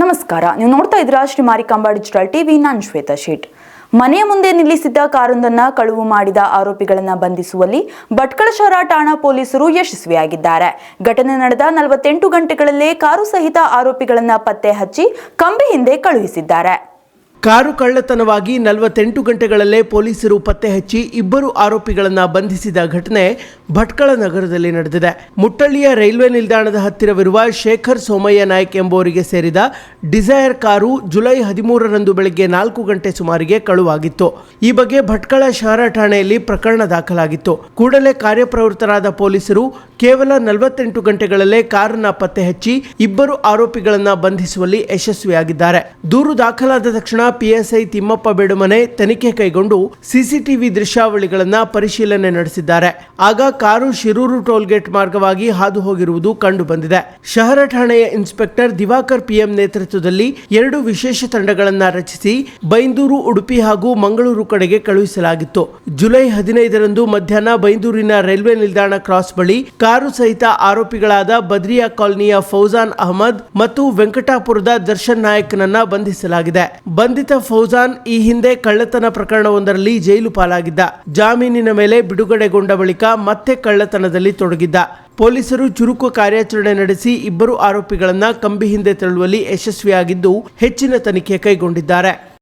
ನಮಸ್ಕಾರ. ನೀವು ನೋಡ್ತಾ ಇದ್ದೀರಾ ಶ್ರೀ ಮಾರಿಕಾಂಬಾ ಡಿಜಿಟಲ್ ಟಿವಿ. ನಾನು ಶ್ವೇತಾ ಶೇಟ್. ಮನೆಯ ಮುಂದೆ ನಿಲ್ಲಿಸಿದ್ದ ಕಾರೊಂದನ್ನ ಕಳುವು ಮಾಡಿದ ಆರೋಪಿಗಳನ್ನು ಬಂಧಿಸುವಲ್ಲಿ ಭಟ್ಕಳಶಾರ ಠಾಣಾ ಪೊಲೀಸರು ಯಶಸ್ವಿಯಾಗಿದ್ದಾರೆ. ಘಟನೆ ನಡೆದ ನಲವತ್ತೆಂಟು ಗಂಟೆಗಳಲ್ಲೇ ಕಾರು ಸಹಿತ ಆರೋಪಿಗಳನ್ನು ಪತ್ತೆ ಹಚ್ಚಿ ಕಂಬಿ ಹಿಂದೆ ಕಳುಹಿಸಿದ್ದಾರೆ. ಕಾರು ಕಳ್ಳತನವಾಗಿ ನಲವತ್ತೆಂಟು ಗಂಟೆಗಳಲ್ಲೇ ಪೊಲೀಸರು ಪತ್ತೆ ಹಚ್ಚಿ ಇಬ್ಬರು ಆರೋಪಿಗಳನ್ನ ಬಂಧಿಸಿದ ಘಟನೆ ಭಟ್ಕಳ ನಗರದಲ್ಲಿ ನಡೆದಿದೆ. ಮುಟ್ಟಳ್ಳಿಯ ರೈಲ್ವೆ ನಿಲ್ದಾಣದ ಹತ್ತಿರವಿರುವ ಶೇಖರ್ ಸೋಮಯ್ಯ ನಾಯ್ಕ್ ಎಂಬುವರಿಗೆ ಸೇರಿದ ಡಿಸೈರ್ ಕಾರು ಜುಲೈ ಹದಿಮೂರರಂದು ಬೆಳಗ್ಗೆ ನಾಲ್ಕು ಗಂಟೆ ಸುಮಾರಿಗೆ ಕಳುವಾಗಿತ್ತು. ಈ ಬಗ್ಗೆ ಭಟ್ಕಳ ಶಹರ ಠಾಣೆಯಲ್ಲಿ ಪ್ರಕರಣ ದಾಖಲಾಗಿತ್ತು. ಕೂಡಲೇ ಕಾರ್ಯಪ್ರವೃತ್ತರಾದ ಪೊಲೀಸರು ಕೇವಲ ನಲವತ್ತೆಂಟು ಗಂಟೆಗಳಲ್ಲೇ ಕಾರನ್ನ ಪತ್ತೆ ಹಚ್ಚಿ ಇಬ್ಬರು ಆರೋಪಿಗಳನ್ನು ಬಂಧಿಸುವಲ್ಲಿ ಯಶಸ್ವಿಯಾಗಿದ್ದಾರೆ. ದೂರು ದಾಖಲಾದ ತಕ್ಷಣ ಪಿಎಸ್ಐ ತಿಮ್ಮಪ್ಪ ಬೇಡುಮನೆ ತನಿಖೆ ಕೈಗೊಂಡು ಸಿಸಿಟಿವಿ ದೃಶ್ಯಾವಳಿಗಳನ್ನ ಪರಿಶೀಲನೆ ನಡೆಸಿದ್ದಾರೆ. ಆಗ ಕಾರು ಶಿರೂರು ಟೋಲ್ಗೇಟ್ ಮಾರ್ಗವಾಗಿ ಹಾದು ಹೋಗಿರುವುದು ಕಂಡು ಬಂದಿದೆ ಶಹರ ಠಾಣೆಯ ಇನ್ಸ್ಪೆಕ್ಟರ್ ದಿವಾಕರ್ ಪಿಎಂ ನೇತೃತ್ವದಲ್ಲಿ ಎರಡು ವಿಶೇಷ ತಂಡಗಳನ್ನ ರಚಿಸಿ ಬೈಂದೂರು, ಉಡುಪಿ ಹಾಗೂ ಮಂಗಳೂರು ಕಡೆಗೆ ಕಳುಹಿಸಲಾಗಿತ್ತು. ಜುಲೈ ಹದಿನೈದರಂದು ಮಧ್ಯಾಹ್ನ ಬೈಂದೂರಿನ ರೈಲ್ವೆ ನಿಲ್ದಾಣ ಕ್ರಾಸ್ ಬಳಿ ಕಾರು ಸಹಿತ ಆರೋಪಿಗಳಾದ ಬದ್ರಿಯಾ ಕಾಲೋನಿಯ ಫೌಜಾನ್ ಅಹಮದ್ ಮತ್ತು ವೆಂಕಟಾಪುರದ ದರ್ಶನ್ ನಾಯಕ್ನನ್ನ ಬಂಧಿಸಲಾಗಿದೆ. ಬಂಧಿತ ಫೌಜಾನ್ ಈ ಹಿಂದೆ ಕಳ್ಳತನ ಪ್ರಕರಣವೊಂದರಲ್ಲಿ ಜೈಲು ಪಾಲಾಗಿದ್ದ. ಜಾಮೀನಿನ ಮೇಲೆ ಬಿಡುಗಡೆಗೊಂಡ ಬಳಿಕ ಮತ್ತೆ ಕಳ್ಳತನದಲ್ಲಿ ತೊಡಗಿದ್ದ. ಪೊಲೀಸರು ಚುರುಕು ಕಾರ್ಯಾಚರಣೆ ನಡೆಸಿ ಇಬ್ಬರು ಆರೋಪಿಗಳನ್ನ ಕಂಬಿ ಹಿಂದೆ ತಳ್ಳುವಲ್ಲಿ ಯಶಸ್ವಿಯಾಗಿದ್ದು ಹೆಚ್ಚಿನ ತನಿಖೆ ಕೈಗೊಂಡಿದ್ದಾರೆ.